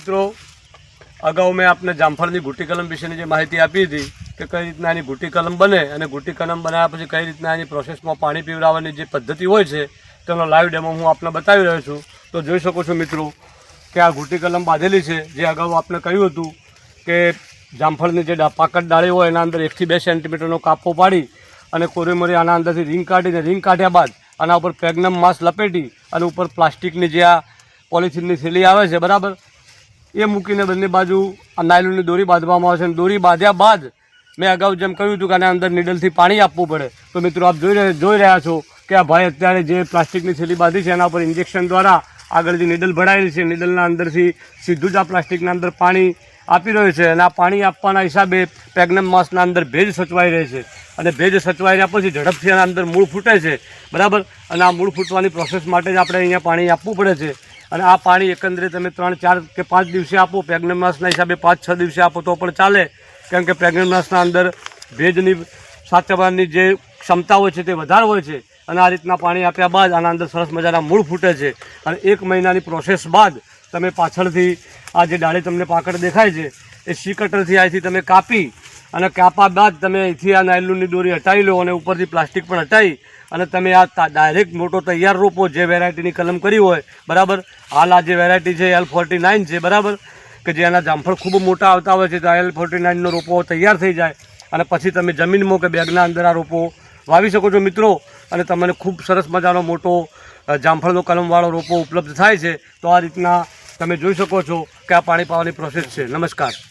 મિત્રો, અગાઉ મેં આપને જામફળની ગુટી કલમ વિશેની જે માહિતી આપી હતી કે કઈ રીતના એની ગુટી કલમ બને અને ગુટી કલમ બનાવ્યા પછી કઈ રીતના એની પ્રોસેસમાં પાણી પીવડાવવાની જે પદ્ધતિ હોય છે, તેનો લાઈવ ડેમો હું આપને બતાવી રહ્યો છું. તો જોઈ શકો છો મિત્રો કે આ ગુટી કલમ બાંધેલી છે, જે અગાઉ આપને કહ્યું હતું કે જામફળની જે પાકટ ડાળી હોય એના અંદર એકથી બે સેન્ટીમીટરનો કાપો પાડી અને કોરીમોરી આના અંદરથી રિંગ કાઢીને રિંગ કાઢ્યા બાદ આના ઉપર પ્રેગ્નમ માસ લપેટી અને ઉપર પ્લાસ્ટિકની જે આ પોલિથીનની થેલી આવે છે, બરાબર? એ મૂકીને બંને બાજુ આ નાયલોનની દોરી બાંધવામાં આવે છે અને દોરી બાંધ્યા બાદ મેં અગાઉ જેમ કહ્યું હતું કે આના અંદર નીડલથી પાણી આપવું પડે. તો મિત્રો આપ જોઈ રહ્યા જોઈ રહ્યા છો કે આ ભાઈ અત્યારે જે પ્લાસ્ટિકની થેલી બાંધી છે, એના ઉપર ઇન્જેક્શન દ્વારા આગળ જે નીડલ ભરાયેલી છે નીડલના અંદરથી સીધું જ આ પ્લાસ્ટિકના અંદર પાણી આપી રહ્યું છે અને આ પાણી આપવાના હિસાબે પેગ્નમ માસના અંદર ભેજ સચવાઈ રહે છે અને ભેજ સચવાઈ રહ્યા પછી ઝડપથી એના અંદર મૂળ ફૂટે છે. બરાબર? અને આ મૂળ ફૂટવાની પ્રોસેસ માટે જ આપણે અહીંયા પાણી આપવું પડે છે. અને આ પાણી એકંદરે તમે ત્રણ, ચાર કે પાંચ દિવસે આપો પ્રેગ્નન્ટ માસના હિસાબે પાંચ, છ દિવસે આપો તો પણ ચાલે. કેમ કે પ્રેગ્નન્ટ માસના અંદર ભેજની સાચવવાની જે ક્ષમતા હોય છે તે વધારે હોય છે. અને આ રીતના પાણી આપ્યા બાદ આના અંદર સરસ મજાના મૂળ ફૂટે છે. અને એક મહિનાની પ્રોસેસ બાદ તમે પાછળથી આ જે ડાળી તમને પાકડ દેખાય છે, એ સી કટરથી અહીંથી તમે કાપી અને કાપા બાદ તમે અહીંથી આ નાયલોનની દોરી હટાવી લો અને ઉપરથી પ્લાસ્ટિક પણ હટાવી અને તમે આ ડાયરેક્ટ મોટો તૈયાર રોપો જે વેરાયટીની કલમ કરી હોય, બરાબર? હાલ આ જે વેરાયટી છે એલ ફોર્ટી નાઇન છે, બરાબર? કે જેના જામફળ ખૂબ મોટા આવતા હોય છે, તો એલ ફોર્ટી નાઇનનો રોપો તૈયાર થઈ જાય અને પછી તમે જમીનમાં કે બેગના અંદર આ રોપો વાવી શકો છો મિત્રો અને તમને ખૂબ સરસ મજાનો મોટો જામફળનો કલમવાળો રોપો ઉપલબ્ધ થાય છે. તો આ રીતના તમે જોઈ શકો છો કે આ પાણી પાવાની પ્રોસેસ છે. નમસ્કાર.